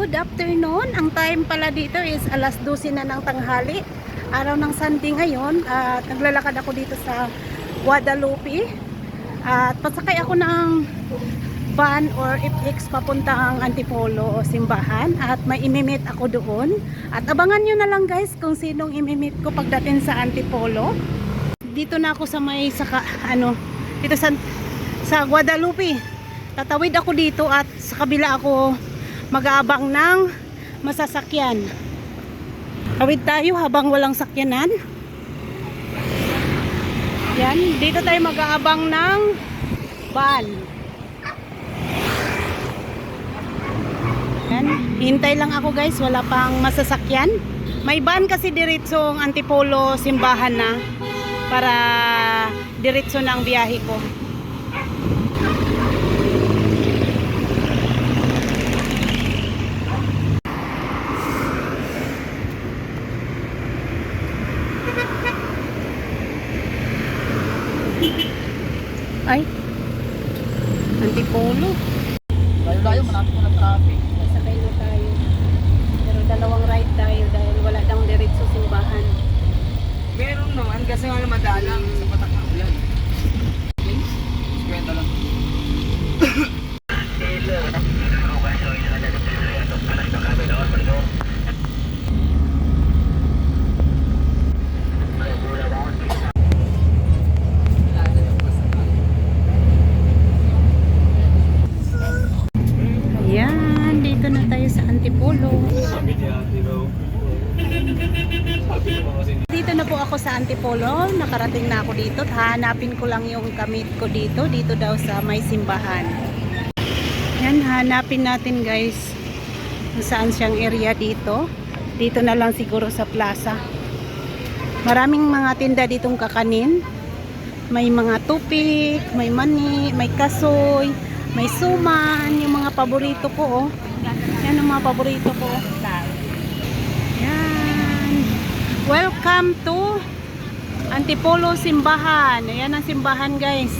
good afternoon. Ang time pala dito is alas 12 na ng tanghali. Araw ng Sunday ngayon at naglalakad ako dito sa Guadalupe. At pasakay ako ng van or FX papuntang Antipolo o simbahan at may imimit ako doon. At abangan nyo na lang guys kung sinong imimit ko pagdating sa Antipolo. Dito na ako sa may saka ano dito sa sa Guadalupe. Tatawid ako dito at sa kabila ako mag-aabang ng masasakyan. Tawid tayo habang walang sakyanan. Yan, dito tayo mag-aabang ng van. Yan, hintay lang ako guys, wala pang masasakyan. May van kasi diretsong Antipolo simbahan na para diretso ang biyahe ko. Ay, Antipolo. Layo-layo, malapit na ng traffic. Sakay na tayo. Pero dalawang ride tayo dahil wala dang diretso simbahan. Meron naman, kasi nga naman dalang sa patak ng ulan. Please, kwenta lang. Ayan, dito na tayo sa Antipolo. Dito na po ako sa Antipolo. Nakarating na ako dito. Hanapin ko lang yung kamit ko dito. Dito daw sa may simbahan. Yan, hanapin natin guys kung saan siyang area dito. Dito na lang siguro sa plaza. Maraming mga tinda ditong kakanin. May mga tupik, may mani, may kasoy, may suman, yung mga paborito ko oh. Yan ang mga paborito ko. Yan. Welcome to Antipolo Simbahan. Ayan ang simbahan guys.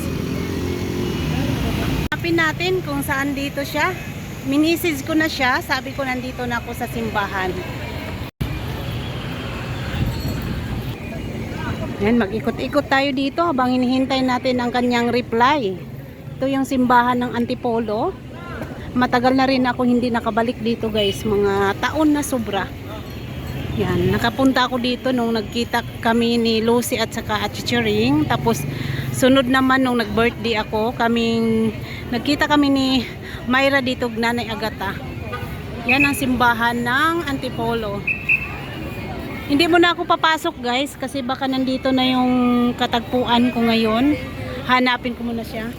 Hanapin natin kung saan dito siya. Minisage ko na siya. Sabi ko nandito na ako sa simbahan. Yan, mag-ikot-ikot tayo dito habang hinihintay natin ang kanyang reply. Ito yung simbahan ng Antipolo. Matagal na rin ako hindi nakabalik dito guys. Mga taon na sobra. Yan, nakapunta ako dito nung nagkita kami ni Lucy at saka at Chichiring. Tapos sunod naman nung nag-birthday ako, kaming nagkita kami ni Myra dito, Nanay Agata. Yan ang simbahan ng Antipolo. Hindi mo na ako papasok guys kasi baka nandito na yung katagpuan ko ngayon. Hanapin ko muna siya.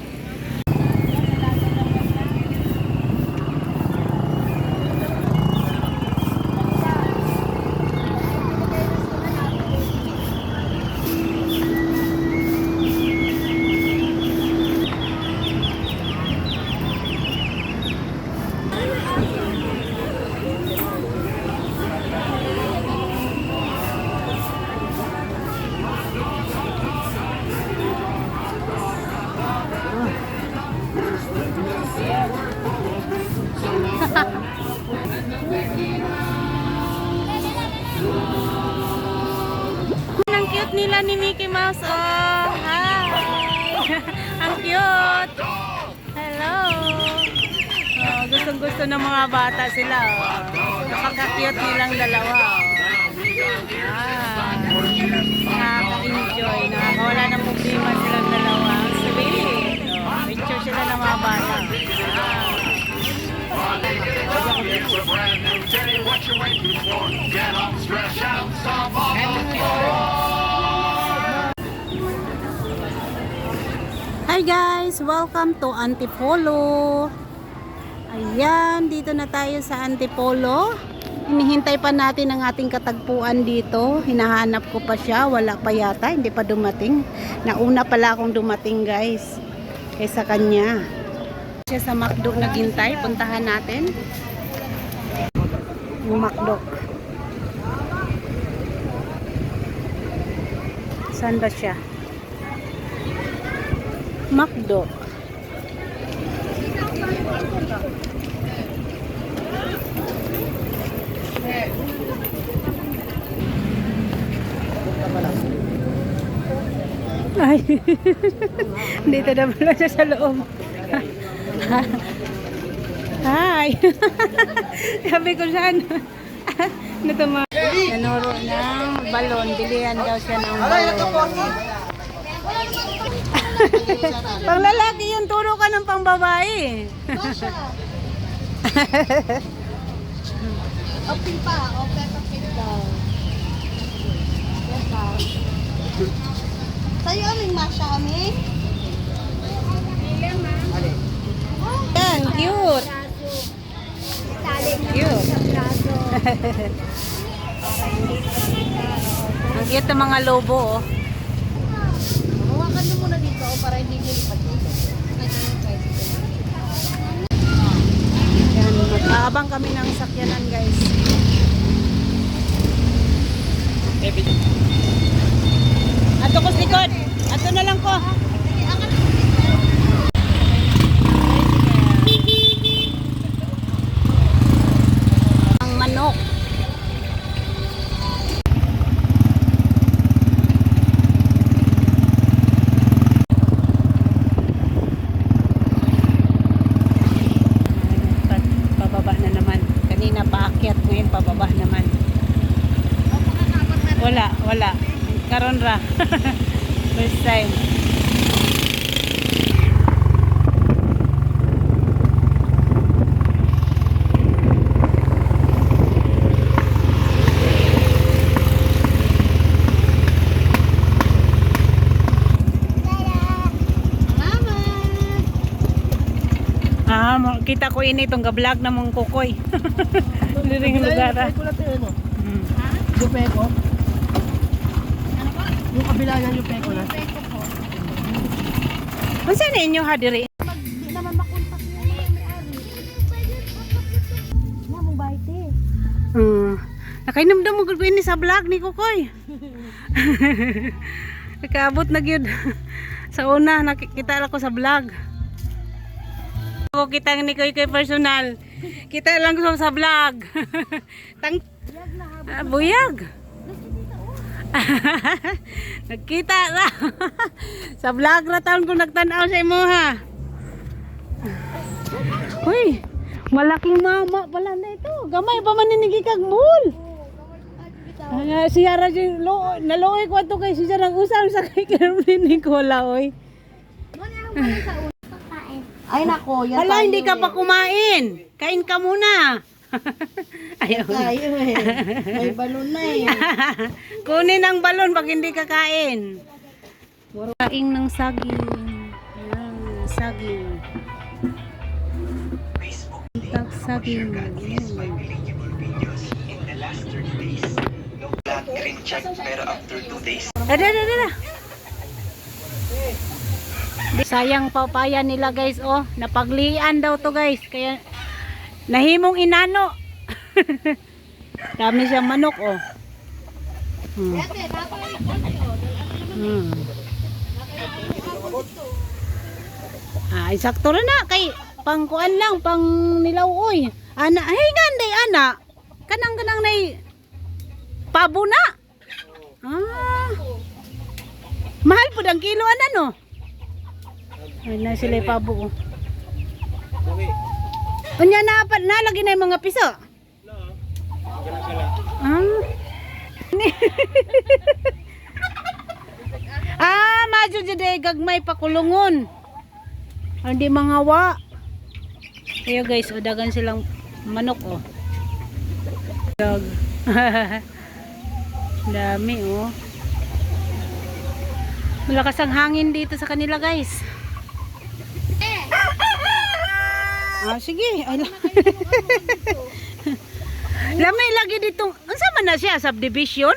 Oh, hi. Ang cute. Hello. Oh, gustong gusto ng mga bata sila. Oh. Napaka-cute nilang dalawa. Oh. Ah, nakaka-enjoy. Nakakawala ng problema silang dalawa. Ang Sweet. Oh, picture sila ng mga bata. It's a brand new day. What you waiting for? Get up, stretch out, stomp on the floor. Hi guys! Welcome to Antipolo. Ayan, dito na tayo sa Antipolo. Hinihintay pa natin ang ating katagpuan dito. Hinahanap ko pa siya. Wala pa yata. Hindi pa dumating. Nauna pala akong dumating guys. Kaysa kanya. Siya sa McDo naghintay. Puntahan natin. Yung McDo. Saan ba siya? McDo. Ay, dito na pala siya sa loob. Hi! Sabi ko siya, ano tuma... Nanuro ng balon. Bilihan daw siya ng balon. pang lalaki yung turo ka ng pang babae. Open pa, open pa daw. Sa'yo aming masya kami. Yan, cute. Cute. Ang cute ng mga lobo, oh. Hawakan mo muna dito oh, para hindi nyo lipat dito. Ito yung tricycle. Yan, mag-aabang kami ng sakyanan, guys. Ato ko sa likod. Ato na lang ko. Ang manok. Pa- Pababa na naman. Kanina paakyat, ngayon pababa naman. Wala, wala. Karon ra. First time. Ah, kita ko ini itong gablog na mong kukoy. Liring lugar ah. Mm. Yung peko? Yung kabila niyan yung peko na. Unsa na inyo ha diri? Di naman makontak niya yung may-ari. Na, mong baite. Mm. Nakainomdom mo gud ko ini sa vlog ni kukoy. Nakaabot na gyud. sa una nakikita lang ko sa vlog. Ako kita ni Koy Koy personal. Kita lang ko sa vlog. Tang Ah, buyag. Nagkita na. sa vlog na taon ko nagtanaw sa imo ha. Uy, malaking mama pala na ito. Gamay pa man ni kag mul. Ah, siya ra si lo naloy ko ato kay siya nang usam sa kay Caroline Nicola oy. Ay nako, yan Hala, hindi ka pa kumain. Kain ka muna. Ayaw. Tayo eh. May balon na eh. Kunin ang balon pag hindi ka kain. Ng saging. Yan, saging. Tag saging. Green check pero after 2 days Ada, ada, ada. Sayang papaya nila guys, oh. Napaglian daw to guys. Kaya nahimong inano. Dami siyang manok, oh. Hmm. Hmm. Ah, sakto na na kay pangkuan lang pang nilawoy. Ana, hey ganday ana. Kanang kanang nay pabo na. Ah. Mahal po ang kilo ano no? Ay na sila pabo. oh. Unya na pa nalagi na yung mga piso. Ah. ah, madyo jud gagmay pakulungon. Hindi mga wa. Ayo guys, udagan silang manok oh. Dag. Dami oh. Malakas ang hangin dito sa kanila guys. Ah, sige. Ay, la- Lami lagi dito. Unsa man na siya subdivision?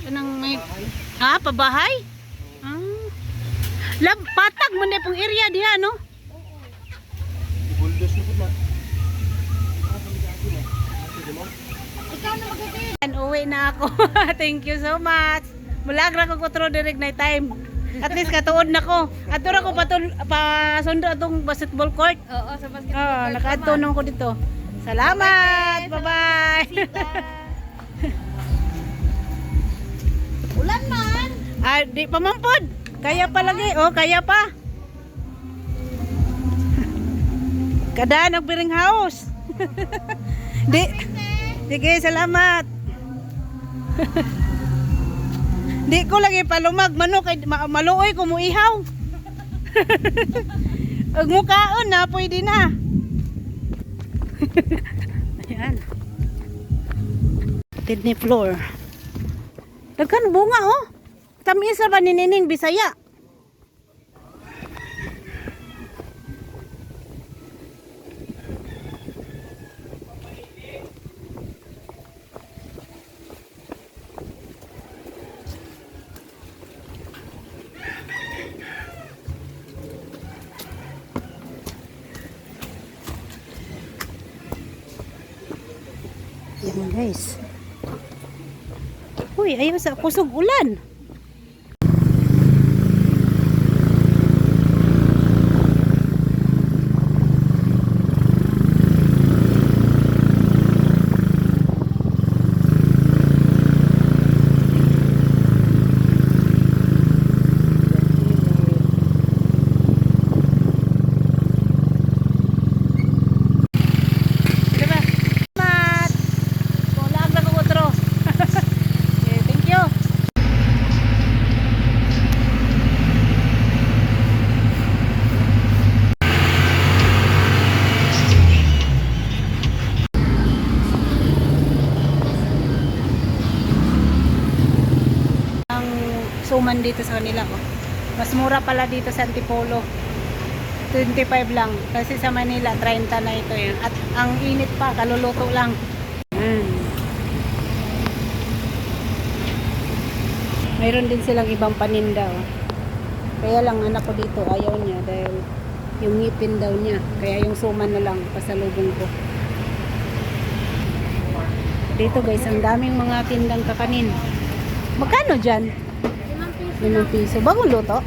Kanang may Ha, pabahay? Ah. Lab patag mo na pong area diha no? Ikaw na maganda And uwi na ako. Thank you so much. Mulag ra ko kutro direct na time. At least katuod na ko. At tura ko patul pa sundo atong basketball court. Oo, sa basketball oh, court. Nakaadto naman ko dito. Salamat. Bye-bye. Ulan man. Ah, di pa mampod. Kaya pa lagi. Oh, kaya pa. Kada nagbiring house. di. Sige, salamat di ko lagi palumag manok kay ma maluoy ko mo ihaw. Ug mukaon na pwede na. Ayan. Kidney floor. Daghan bunga oh. Tamis ba ni Nining Bisaya? Yan guys. Uy, ayaw sa kusog ulan. Diba? Mat! Wala ang lang utro. okay, thank you. Ang suman dito sa kanila ko. Mas mura pala dito sa Antipolo. 25 lang. Kasi sa Manila, 30 na ito yun. At ang init pa, kaluluto lang. Yan. Mayroon din silang ibang paninda. Oh. Kaya lang anak ko dito, ayaw niya dahil yung ngipin daw niya. Kaya yung suman na lang, pasalubong ko. Dito guys, ang daming mga tindang kakanin. Magkano dyan? Limang piso. Limang piso. Bagong luto?